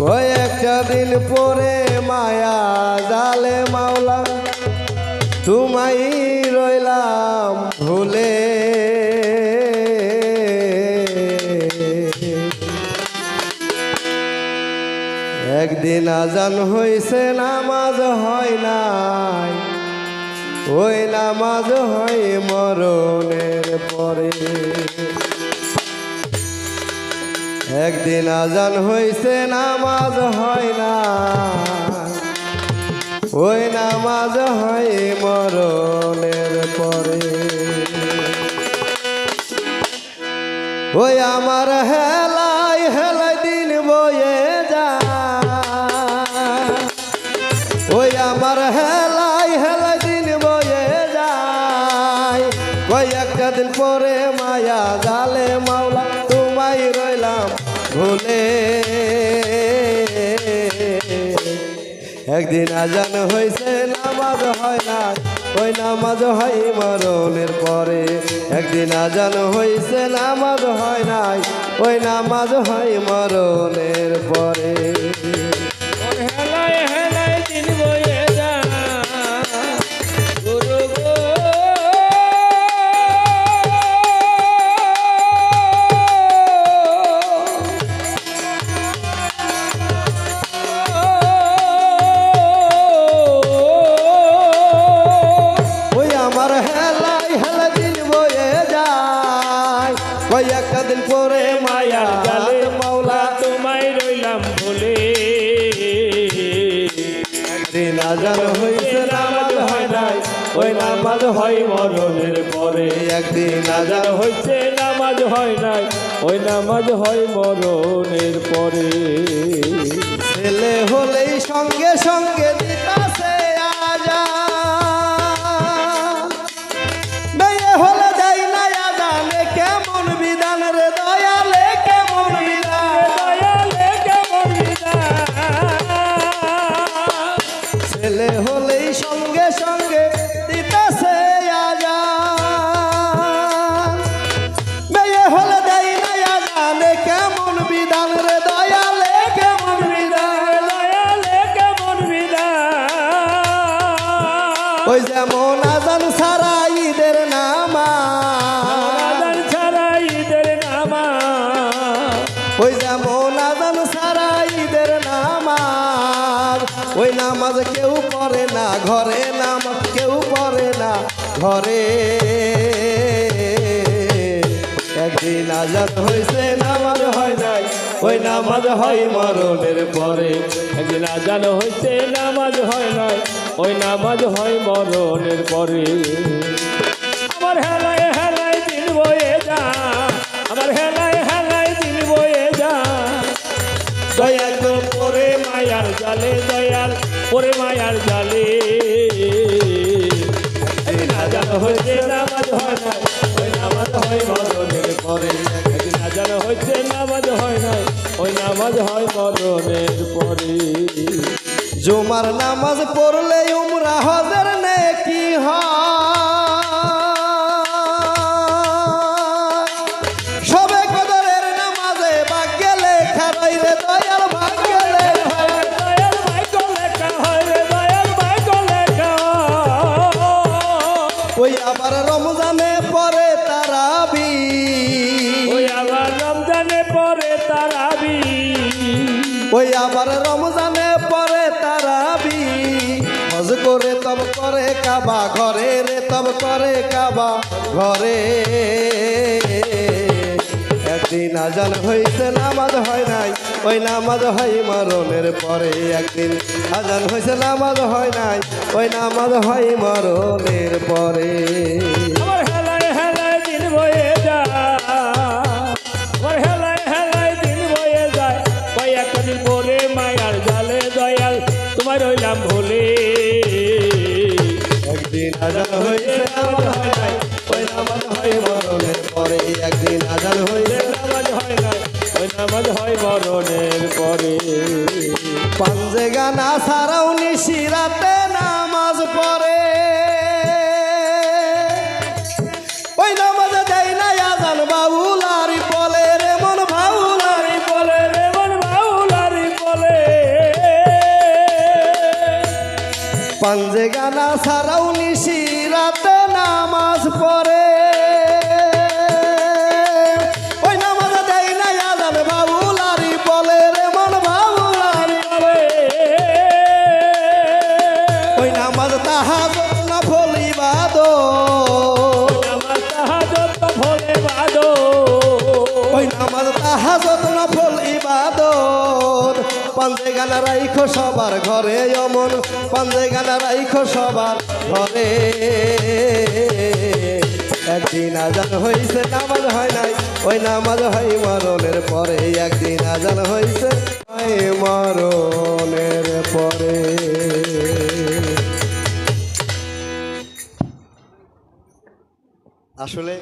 কয়েকটা দিন পরে মায়া জালে মাওলা তোমাই রইলাম ভুলে। একদিন আজান হইছে, নামাজ হয় নাই। ওই নামাজ হয় মরণের পরে। একদিন আজান হইছে, নামাজ হয় না। ওই নামাজ হয় মরণের পরে। ওই আমার হেলাই হেলাই দিন বয়ে যা ওই আমার হেলাই হেলাই দিন বয়ে যায়। একটা দিন পরে মায়া জালে রইলাম ভুলে একদিন আজান হয়েছে নামাজ হয় না ওই নামাজ হয় মরণের পরে। একদিন আজান হয়েছে নামাজ হয় নাই, ওই নামাজ হয় মরণের পরে। একটা দিন পরে মায়া জালে মাওলা তোমায় রইলাম দিন আজান হয়েছে নামাজ হয় নাই ওই নামাজ হয় মরণের পরে। একদিন আজান হইছে নামাজ হয় নাই ওই নামাজ হয় মরণের পরে। ছেলে হলেই সঙ্গে সঙ্গে হলেই সঙ্গে সঙ্গে দিতেছে আজান মেয়ে হলে দেয় না আজানে কেমন বিধান রে দয়ালে কেমন বিধান দয়ালে কেমন বিধান? ওই যেমন আজান সারা ঈদের নামা আজান ছাড়া ঈদের নামাজ। ওই যেমন আজান সারা ঈদের নামাজ ওই নামাজ কেউ পড়ে না, ঘরে নামাজ কেউ পড়ে না, ঘরে। একদিন আজাদ হয়েছে, নামাজ হয় নাই, ওই নামাজ হয় মরণের পরে। একদিন আজান হইছে নামাজ হয় নাই, ওই নামাজ হয় মরণের পরে। পরে মায়ার জালে। একদিন আজান হইছে নামাজ হয় না, ওই নামাজ হয় মরণের পরে। একদিন আজান নামাজ হয় না, ওই নামাজ হয় মরণের পরে। জুমার নামাজ পড়লে উমরা হজের রমজানে পরে তারাবি। হজ করে তব করে কাবা, ঘরে রে তব করে কাবা, ঘরে। একদিন আজান হয়েছে নামাজ হয় নাই। ওই নামাজ হয় মরণের পরে একদিন। আজান হয়েছে নামাজ হয় নাই। ওই নামাজ হয় মরণের পরে। হয় মরণের পরে। একদিন আজান হইছে নামাজ হয় না, ওই নামাজ হয় মরণের পরে। পাঞ্জে গানা ছাড়াও নিশিরাতে নামাজ পড়ে। ওই নামাজে দেয় না আজান বাবুলারি বলে রে মন বাবুলারি বলে রে মন, বাউলারি বলে। পাঞ্জে গানা ছাড়াও নিশিরাতে নামাজ পড়ে। তাহাজ না ফলিবাদ নামাজ তাহাজ্জুদ তো ভোলে বাদো ওই নামাজ তাহাজত পাঞ্জে গানা রাইখো সবার ঘরে অমন, পাঞ্জে গানা রাইখো সবার ঘরে। একদিন আজান হইছে, নামাজ হয় নাই, ওই নামাজ হয় মরণের পরে। একদিন আজান হইছে, হয় মরণের পরে। আসলে